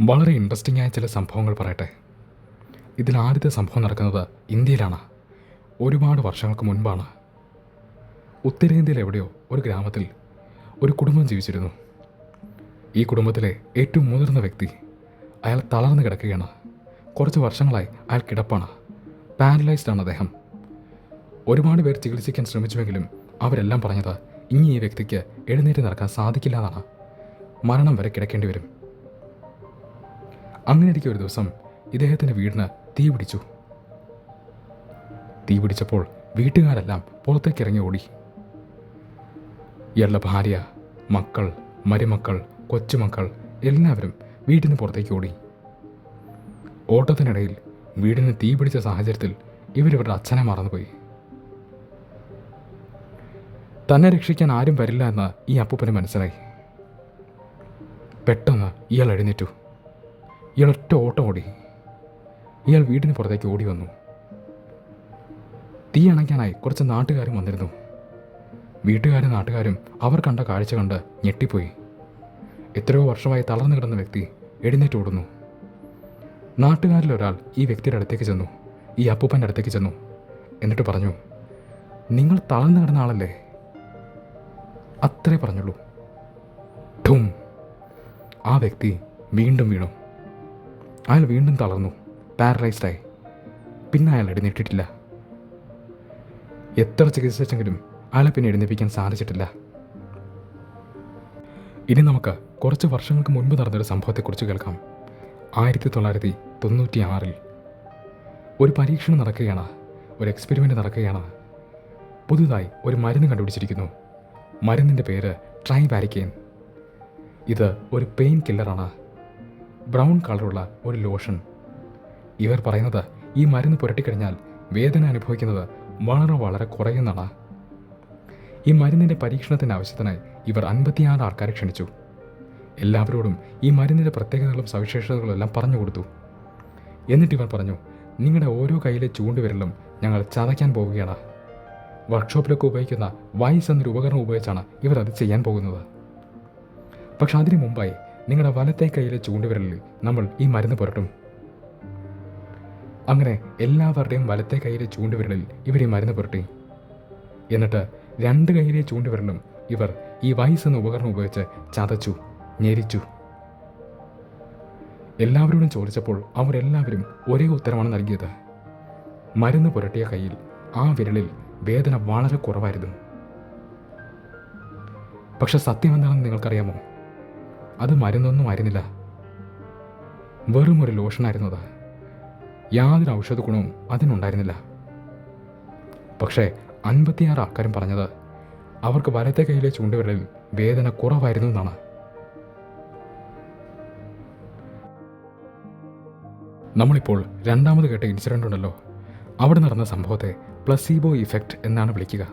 വളരെ ഇൻട്രസ്റ്റിംഗ് ആയ ചില സംഭവങ്ങൾ പറയട്ടെ. ഇതിൽ ആദ്യത്തെ സംഭവം നടക്കുന്നത് ഇന്ത്യയിലാണ്. ഒരുപാട് വർഷങ്ങൾക്ക് മുൻപാണ്. ഉത്തരേന്ത്യയിൽ എവിടെയോ ഒരു ഗ്രാമത്തിൽ ഒരു കുടുംബം ജീവിച്ചിരുന്നു. ഈ കുടുംബത്തിലെ ഏറ്റവും മുതിർന്ന വ്യക്തി അയാൾ തളർന്നു കിടക്കുകയാണ്. കുറച്ച് വർഷങ്ങളായി അയാൾ കിടപ്പാണ്. പാരലൈസ്ഡ് ആണ് അദ്ദേഹം. ഒരുപാട് പേർ ചികിത്സിക്കാൻ ശ്രമിച്ചുവെങ്കിലും അവരെല്ലാം പറഞ്ഞത് ഇനി ഈ വ്യക്തിക്ക് എഴുന്നേറ്റ് നടക്കാൻ സാധിക്കില്ല എന്നാണ്. മരണം വരെ കിടക്കേണ്ടി വരും. അങ്ങനെ ഇരിക്കും ഒരു ദിവസം ഇദ്ദേഹത്തിന്റെ വീടിന് തീ പിടിച്ചു. തീ പിടിച്ചപ്പോൾ വീട്ടുകാരെല്ലാം പുറത്തേക്ക് ഇറങ്ങി ഓടി. ഇയാളുടെ ഭാര്യ മക്കൾ മരുമക്കൾ കൊച്ചുമക്കൾ എല്ലാവരും വീട്ടിൽ നിന്ന് പുറത്തേക്ക് ഓടി. ഓട്ടത്തിനിടയിൽ വീടിന് തീ പിടിച്ച സാഹചര്യത്തിൽ ഇവരിവരുടെ അച്ഛനെ മറന്നുപോയി. തന്നെ രക്ഷിക്കാൻ ആരും വരില്ല എന്ന് ഈ അപ്പൂപ്പന് മനസ്സിലായി. പെട്ടെന്ന് ഇയാൾ എഴുന്നേറ്റു. ഇയാൾ ഒറ്റ ഓട്ടം ഓടി. ഇയാൾ വീടിന് പുറത്തേക്ക് ഓടി വന്നു. തീ അണയ്ക്കാനായി കുറച്ച് നാട്ടുകാരും വന്നിരുന്നു. വീട്ടുകാരും നാട്ടുകാരും അവർ കണ്ട കാഴ്ച കണ്ട് ഞെട്ടിപ്പോയി. എത്രയോ വർഷമായി തളർന്നു കിടന്ന വ്യക്തി എഴുന്നേറ്റ് ഓടുന്നു. നാട്ടുകാരിൽ ഒരാൾ ഈ വ്യക്തിയുടെ അടുത്തേക്ക് ചെന്നു. ഈ അപ്പൂപ്പന്റെ അടുത്തേക്ക് ചെന്നു. എന്നിട്ട് പറഞ്ഞു നിങ്ങൾ തളർന്നു കിടന്ന ആളല്ലേ? അത്രേ പറഞ്ഞുള്ളൂ. ഠും ആ വ്യക്തി വീണ്ടും വീണു. അയാൾ വീണ്ടും തളർന്നു. പാരലൈസ്ഡായി പിന്നെ അയാൾ എഴുന്നേറ്റിട്ടില്ല. എത്ര ചികിത്സിച്ചെങ്കിലും അയാളെ പിന്നെ എഴുന്നേപ്പിക്കാൻ സാധിച്ചിട്ടില്ല. ഇനി നമുക്ക് കുറച്ച് വർഷങ്ങൾക്ക് മുൻപ് നടന്നൊരു സംഭവത്തെക്കുറിച്ച് കേൾക്കാം. ആയിരത്തി തൊള്ളായിരത്തി തൊണ്ണൂറ്റി ആറിൽ ഒരു പരീക്ഷണം നടക്കുകയാണ് ഒരു എക്സ്പെരിമെന്റ് നടക്കുകയാണ്. പുതുതായി ഒരു മരുന്ന് കണ്ടുപിടിച്ചിരിക്കുന്നു. മരുന്നിന്റെ പേര് ട്രൈ ബാരിക്കേൻ ഇത് ഒരു പെയിൻ കില്ലറാണ് ബ്രൗൺ കളറുള്ള ഒരു ലോഷൻ. ഇവർ പറയുന്നത് ഈ മരുന്ന് പുരട്ടിക്കഴിഞ്ഞാൽ വേദന അനുഭവിക്കുന്നത് വളരെ വളരെ കുറയുന്നതാണ് ഈ മരുന്നിന്റെ പരീക്ഷണത്തിന്റെ ആവശ്യത്തിനായി ഇവർ അൻപത്തിയാറ് ആൾക്കാരെ ക്ഷണിച്ചു. എല്ലാവരോടും ഈ മരുന്നിന്റെ പ്രത്യേകതകളും സവിശേഷതകളും എല്ലാം പറഞ്ഞു കൊടുത്തു. എന്നിട്ട് ഇവർ പറഞ്ഞു നിങ്ങളുടെ ഓരോ കയ്യിലെ ചൂണ്ടുവിരലും ഞങ്ങൾ ചതയ്ക്കാൻ പോവുകയാണ് വർക്ക്ഷോപ്പിലൊക്കെ ഉപയോഗിക്കുന്ന വൈസ് എന്നൊരു ഉപകരണം ഉപയോഗിച്ചാണ് ഇവർ അത് ചെയ്യാൻ പോകുന്നത്. പക്ഷെ അതിനു മുമ്പായി നിങ്ങളുടെ വലത്തെ കൈയിലെ ചൂണ്ടുവിരലിൽ നമ്മൾ ഈ മരുന്ന് പുരട്ടും. അങ്ങനെ എല്ലാവരുടെയും വലത്തെ കൈയിലെ ചൂണ്ടുവിരലിൽ ഇവർ ഈ മരുന്ന് പുരട്ടി. എന്നിട്ട് രണ്ട് കൈയിലെ ചൂണ്ടുവിരലും ഇവർ ഈ വൈസ് എന്ന ഉപകരണം ഉപയോഗിച്ച് ചതച്ചു ഞെരിച്ചു. എല്ലാവരോടും ചോദിച്ചപ്പോൾ അവരെല്ലാവരും ഒരേ ഉത്തരമാണ് നൽകിയത്. മരുന്ന് പുരട്ടിയ കയ്യിൽ ആ വിരലിൽ വേദന വളരെ കുറവായിരുന്നു. പക്ഷെ സത്യം എന്താണെന്ന് നിങ്ങൾക്കറിയാമോ? അത് മരുന്നൊന്നും ആയിരുന്നില്ല. വെറും ഒരു ലോഷനായിരുന്നു അത് യാതൊരു ഔഷധ ഗുണവും അതിനുണ്ടായിരുന്നില്ല. പക്ഷേ അൻപത്തിയാറ് ആൾക്കാരും പറഞ്ഞത് അവർക്ക് വലത്തെ കൈയിലെ ചൂണ്ടുവിരലിൽ വേദന കുറവായിരുന്നു എന്നാണ്. നമ്മളിപ്പോൾ രണ്ടാമത് കേട്ട ഇൻസിഡന്റ് ഉണ്ടല്ലോ. അവിടെ നടന്ന സംഭവത്തെ പ്ലസീബോ ഇഫക്റ്റ് എന്നാണ് വിളിക്കുക.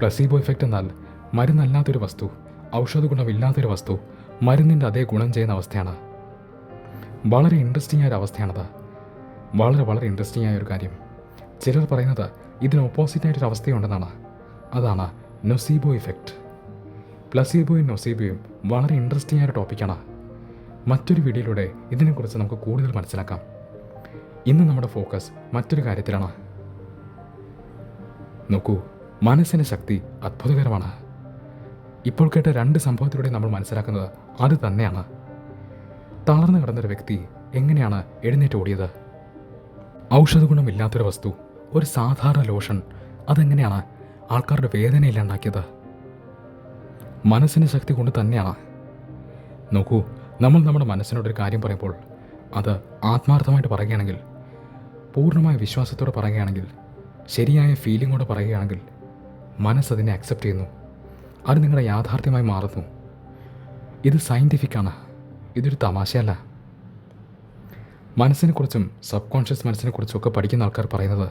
പ്ലസീബോ ഇഫക്റ്റ് എന്നാൽ മരുന്നല്ലാത്തൊരു വസ്തു ഔഷധ ഗുണമില്ലാത്തൊരു വസ്തു മരുന്നിന്റെ അതേ ഗുണം ചെയ്യുന്ന അവസ്ഥയാണ്. വളരെ ഇൻട്രസ്റ്റിംഗ് ആയ ഒരു അവസ്ഥയാണത്. വളരെ വളരെ ഇൻട്രസ്റ്റിംഗ് ആയ ഒരു കാര്യം. ചിലർ പറയുന്നത് ഇതിന് ഓപ്പോസിറ്റായിട്ടൊരു അവസ്ഥയുണ്ടെന്നാണ്. അതാണ് നൊസീബോ ഇഫക്റ്റ് പ്ലസീബോയും നൊസീബോയും വളരെ ഇൻട്രസ്റ്റിംഗ് ആയ ഒരു ടോപ്പിക്കാണ് മറ്റൊരു വീഡിയോയിലൂടെ ഇതിനെക്കുറിച്ച് നമുക്ക് കൂടുതൽ മനസ്സിലാക്കാം. ഇന്ന് നമ്മുടെ ഫോക്കസ് മറ്റൊരു കാര്യത്തിലാണ്. നോക്കൂ മനസ്സിന്റെ ശക്തി അത്ഭുതകരമാണ്. ഇപ്പോൾ കേട്ട രണ്ട് സംഭവത്തിലൂടെ നമ്മൾ മനസ്സിലാക്കുന്നത് അത് തന്നെയാണ്. തളർന്നു കിടന്നൊരു വ്യക്തി എങ്ങനെയാണ് എഴുന്നേറ്റ് ഓടിയത്? ഔഷധ ഗുണമില്ലാത്തൊരു വസ്തു ഒരു സാധാരണ ലോഷൻ അതെങ്ങനെയാണ് ആൾക്കാരുടെ വേദന ഇല്ലാണ്ടാക്കിയത് മനസ്സിന്റെ ശക്തി കൊണ്ട് തന്നെയാണ്. നോക്കൂ നമ്മൾ നമ്മുടെ മനസ്സിനോടൊരു കാര്യം പറയുമ്പോൾ അത് ആത്മാർത്ഥമായിട്ട് പറയുകയാണെങ്കിൽ പൂർണമായ വിശ്വാസത്തോടെ പറയുകയാണെങ്കിൽ ശരിയായ ഫീലിങ്ങോടെ പറയുകയാണെങ്കിൽ മനസ്സതിനെ അക്സെപ്റ്റ് ചെയ്യുന്നു. അത് നിങ്ങളുടെ യാഥാർത്ഥ്യമായി മാറുന്നു. ഇത് സയന്റിഫിക്കാണ് ഇതൊരു തമാശയല്ല. മനസ്സിനെക്കുറിച്ചും സബ് കോൺഷ്യസ് മനസ്സിനെക്കുറിച്ചും ഒക്കെ പഠിക്കുന്ന ആൾക്കാർ പറയുന്നത്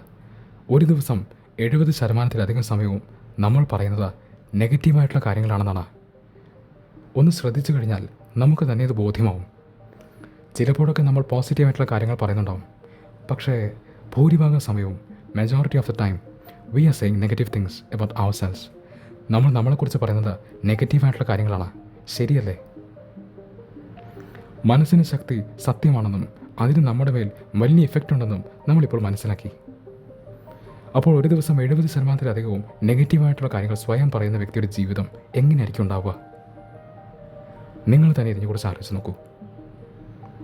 ഒരു ദിവസം എഴുപത് ശതമാനത്തിലധികം സമയവും നമ്മൾ പറയുന്നത് നെഗറ്റീവായിട്ടുള്ള കാര്യങ്ങളാണെന്നാണ്. ഒന്ന് ശ്രദ്ധിച്ചു കഴിഞ്ഞാൽ നമുക്ക് തന്നെ ഇത് ബോധ്യമാവും. ചിലപ്പോഴൊക്കെ നമ്മൾ പോസിറ്റീവായിട്ടുള്ള കാര്യങ്ങൾ പറയുന്നുണ്ടാവും. പക്ഷേ ഭൂരിഭാഗം സമയവും majority of the time we are saying negative things about ourselves നമ്മൾ നമ്മളെക്കുറിച്ച് പറയുന്നത് നെഗറ്റീവായിട്ടുള്ള കാര്യങ്ങളാണ്. ശരിയല്ലേ? മനസ്സിന് ശക്തി സത്യമാണെന്നും അതിന് നമ്മുടെ മേൽ വലിയ ഇഫക്റ്റ് ഉണ്ടെന്നും നമ്മളിപ്പോൾ മനസ്സിലാക്കി. അപ്പോൾ ഒരു ദിവസം എഴുപത് ശതമാനത്തിലധികവും നെഗറ്റീവായിട്ടുള്ള കാര്യങ്ങൾ സ്വയം പറയുന്ന വ്യക്തിയുടെ ജീവിതം എങ്ങനെയായിരിക്കും ഉണ്ടാവുക? നിങ്ങൾ തന്നെ ഇതിനെക്കുറിച്ച് ആലോചിച്ച് നോക്കൂ.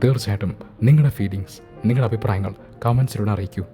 തീർച്ചയായിട്ടും നിങ്ങളുടെ ഫീലിങ്സ് നിങ്ങളുടെ അഭിപ്രായങ്ങൾ കമൻസിലൂടെ അറിയിക്കൂ.